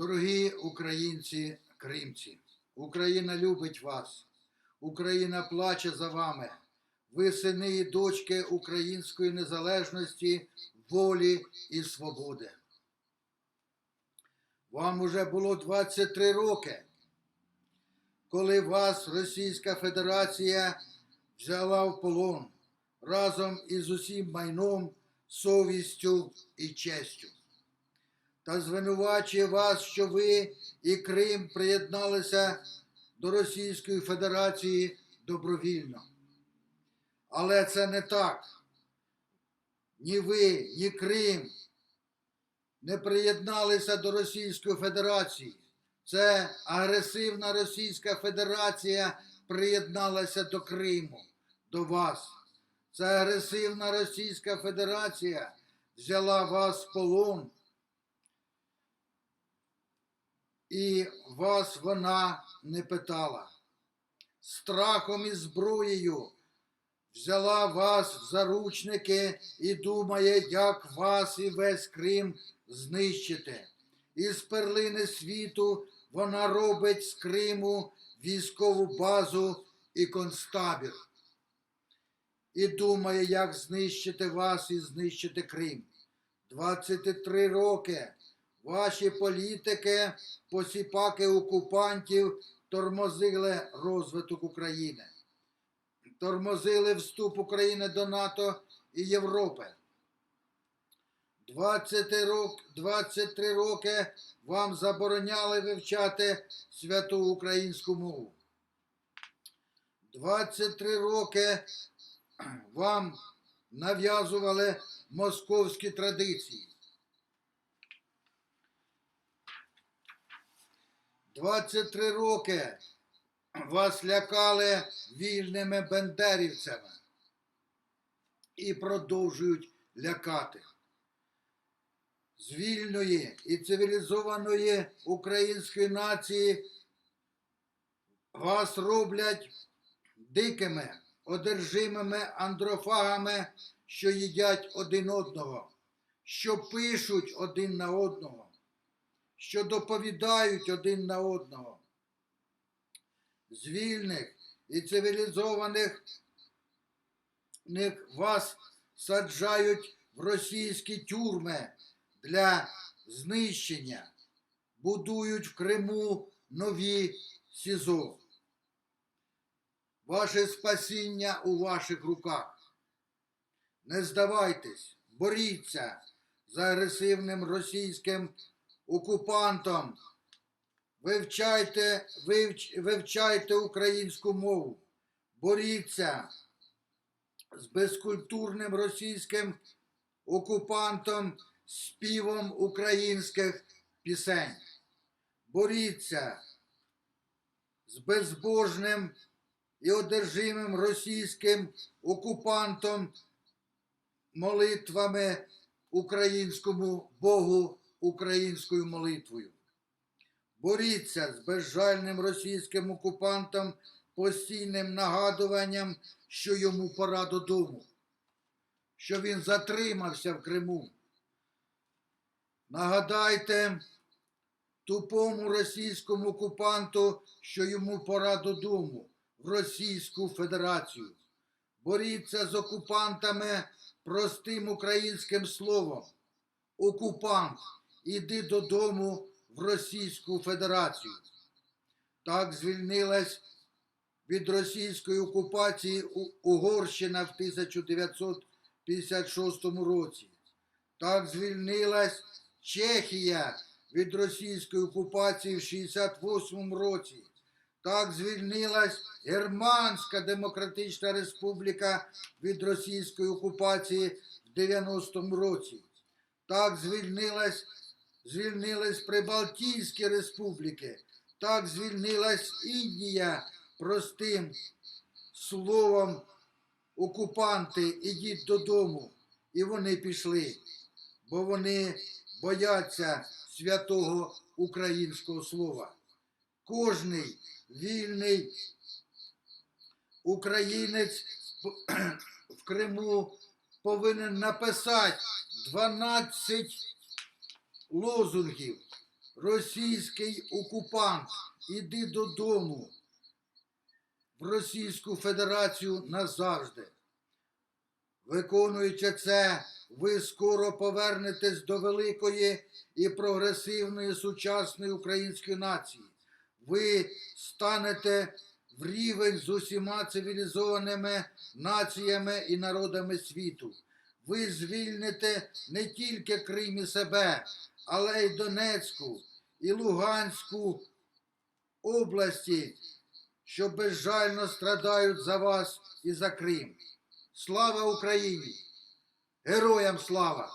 Дорогі українці, кримці, Україна любить вас, Україна плаче за вами. Ви сини і дочки української незалежності, волі і свободи. Вам уже було 23 роки, коли вас Російська Федерація взяла в полон разом із усім майном, совістю і честю та звинувачує вас, що ви і Крим приєдналися до Російської Федерації добровільно. Але це не так. Ні ви, ні Крим не приєдналися до Російської Федерації. Це агресивна Російська Федерація приєдналася до Криму, до вас. Це агресивна Російська Федерація взяла вас в полон. І вас вона не питала. Страхом і зброєю взяла вас в заручники і думає, як вас і весь Крим знищити. Із перлини світу вона робить з Криму військову базу і концтабір. І думає, як знищити вас і знищити Крим. 23 роки ваші політики, посіпаки окупантів тормозили розвиток України, тормозили вступ України до НАТО і Європи. 20 рок, 23 роки вам забороняли вивчати святу українську мову. 23 роки вам нав'язували московські традиції. 23 роки вас лякали вільними бендерівцями і продовжують лякати. З вільної і цивілізованої української нації вас роблять дикими, одержимими андрофагами, що їдять один одного, що пишуть один на одного що доповідають один на одного. З вільних і цивілізованих вас саджають в російські тюрми для знищення, будують в Криму нові СІЗО. Ваше спасіння у ваших руках. Не здавайтесь, боріться з агресивним російським окупантом. Вивчайте, вивч, вивчайте українську мову, боріться з безкультурним російським окупантом співом українських пісень. Боріться з безбожним і одержимим російським окупантом молитвами українському Богу українською молитвою. Боріться з безжальним російським окупантом постійним нагадуванням, що йому пора додому, що він затримався в Криму. Нагадайте тупому російському окупанту, що йому пора додому в Російську Федерацію. Боріться з окупантами простим українським словом. Окупант іди додому в Російську Федерацію. Так звільнилась від російської окупації Угорщина в 1956 році. Так звільнилась Чехія від російської окупації в 68 році. Так звільнилась Германська Демократична Республіка від російської окупації в 90-му році. Так звільнилась звільнились Прибалтійські республіки, так звільнилась Індія простим словом окупанти, ідіть додому. І вони пішли, бо вони бояться святого українського слова. Кожний вільний українець в Криму повинен написати 12 лозунгів російський окупант, іди додому в Російську Федерацію назавжди. Виконуючи це, ви скоро повернетесь до великої і прогресивної сучасної української нації. Ви станете в рівень з усіма цивілізованими націями і народами світу. Ви звільните не тільки Крим і себе, але й Донецьку і Луганську області, що безжально страдають за вас і за Крим. Слава Україні! Героям слава!